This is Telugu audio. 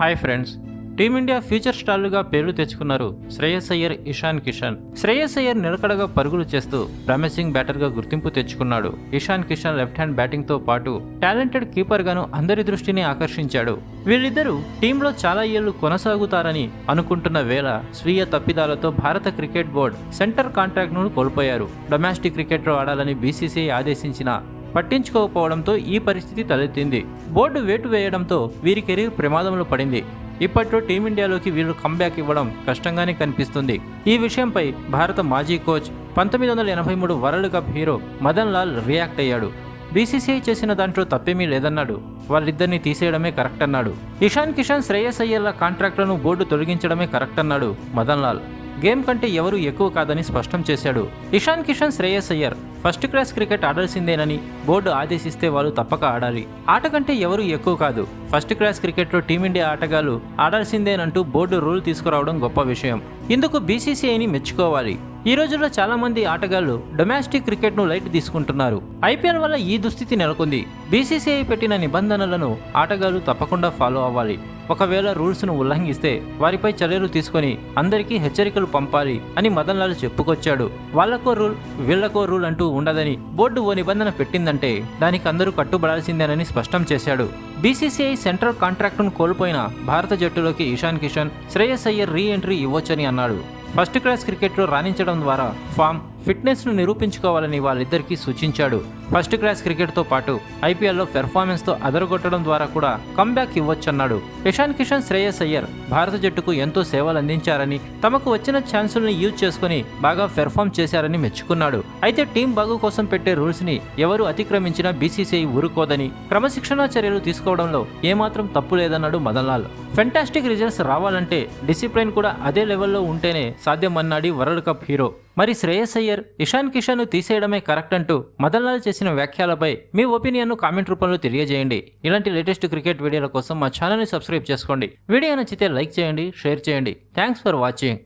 Hi friends. Team India future స్టార్లుగా పేర్లు తెచ్చుకున్నారు శ్రేయస్ అయ్యర్ ఇషాన్ కిషన్. శ్రేయస్ అయ్యర్ నిలకడగా పరుగులు చేస్తూ ప్రామిసింగ్ బ్యాటర్గా గుర్తింపు తెచ్చుకున్నాడు. ఇషాన్ కిషన్ లెఫ్ట్ హ్యాండ్ బ్యాటింగ్తో పాటు టాలెంటెడ్ కీపర్గాను అందరి దృష్టిని ఆకర్షించాడు. వీళ్ళిద్దరూ టీంలో చాలా ఏళ్ళు కొనసాగుతారని అనుకుంటున్న వేళ స్వీయ తప్పిదాలతో భారత క్రికెట్ బోర్డు సెంటర్ కాంట్రాక్ట్ను కోల్పోయారు. డొమెస్టిక్ క్రికెట్లో ఆడాలని బీసీసీఐ ఆదేశించిన పట్టించుకోకపోవడంతో ఈ పరిస్థితి తలెత్తింది. బోర్డు వేటు వేయడంతో వీరి కెరీర్ ప్రమాదంలో పడింది. ఇప్పట్లో టీమిండియాలోకి వీళ్ళు కంబ్యాక్ ఇవ్వడం కష్టంగానే కనిపిస్తుంది. ఈ విషయంపై భారత మాజీ కోచ్ పంతొమ్మిది వందల ఎనభై మూడు world cup hero Madan Lal react అయ్యాడు. బీసీసీఐ చేసిన దాంట్లో తప్పేమీ లేదన్నాడు. వాళ్ళిద్దరిని తీసేయడమే కరెక్ట్ అన్నాడు. ఇషాన్ కిషన్ శ్రేయస్ అయ్యేలా కాంట్రాక్టులను బోర్డు తొలగించడమే కరెక్ట్ అన్నాడు మదన్ లాల్. గేమ్ కంటే ఎవరు ఎక్కువ కాదని స్పష్టం చేశాడు. Ishan Kishan Shreyas Iyer first class cricket ఆడాల్సిందేనని board ఆదేశిస్తే వాళ్ళు తప్పక ఆడాలి. ఆట కంటే ఎవరు ఎక్కువ కాదు. ఫస్ట్ క్లాస్ క్రికెట్లో టీమిండియా ఆటగాళ్ళు ఆడాల్సిందేనంటూ బోర్డు రూల్ తీసుకురావడం గొప్ప విషయం. ఇందుకు బీసీసీఐని మెచ్చుకోవాలి. ఈ రోజుల్లో చాలా మంది ఆటగాళ్ళు డొమెస్టిక్ క్రికెట్ను లైట్ తీసుకుంటున్నారు. ఐపీఎల్ వల్ల ఈ దుస్థితి నెలకొంది. బీసీసీఐ పెట్టిన నిబంధనలను ఆటగాళ్ళు తప్పకుండా ఫాలో అవ్వాలి. ఒకవేళ రూల్స్ను ఉల్లంఘిస్తే వారిపై చర్యలు తీసుకొని అందరికీ హెచ్చరికలు పంపాలి అని మదన్లాల్ చెప్పుకొచ్చాడు. వాళ్ళకో రూల్ వీళ్ళకో రూల్ అంటూ ఉండదని బోర్డు ఓ నిబంధన పెట్టిందంటే దానికి అందరూ కట్టుబడాల్సిందేనని స్పష్టం చేశాడు. బీసీసీఐ సెంట్రల్ కాంట్రాక్టును కోల్పోయిన భారత జట్టులోకి ఇషాన్ కిషన్ శ్రేయస్ అయ్యర్ రీ ఎంట్రీ ఇవ్వొచ్చని అన్నాడు. ఫస్ట్ క్లాస్ క్రికెట్లో రాణించడం ద్వారా ఫామ్ ఫిట్నెస్ను నిరూపించుకోవాలని వాళ్ళిద్దరికీ సూచించాడు. ఫస్ట్ క్లాస్ క్రికెట్తో పాటు ఐపీఎల్లో పెర్ఫార్మెన్స్తో అదరగొట్టడం ద్వారా కూడా కంబ్యాక్ ఇవ్వొచ్చన్నాడు. ఇషాన్ కిషన్ శ్రేయస్ అయ్యర్ భారత జట్టుకు ఎంతో సేవలు అందించారని తమకు వచ్చిన ఛాన్సుల్ని యూజ్ చేసుకుని బాగా పెర్ఫామ్ చేశారని మెచ్చుకున్నాడు. అయితే టీం బాగు కోసం పెట్టే రూల్స్ని ఎవరు అతిక్రమించినా బీసీసీఐ ఊరుకోదని క్రమశిక్షణా చర్యలు తీసుకోవడంలో ఏమాత్రం తప్పు లేదన్నాడు మదన్లాల్. ఫెంటాస్టిక్ రిజల్ట్స్ రావాలంటే డిసిప్లిన్ కూడా అదే లెవెల్లో ఉంటేనే సాధ్యమన్నాడు వరల్డ్ కప్ హీరో. మరి శ్రేయస్ అయ్యర్ ఇషాన్ కిషన్ను తీసేయడమే కరెక్ట్ అంటూ మదన్లాల్ చేసిన వ్యాఖ్యలపై మీ ఒపీనియన్ను కామెంట్ రూపంలో తెలియజేయండి. ఇలాంటి లేటెస్ట్ క్రికెట్ వీడియోల కోసం మా ఛానల్ని సబ్స్క్రైబ్ చేసుకోండి. వీడియో నచ్చితే లైక్ చేయండి షేర్ చేయండి. Thanks for watching.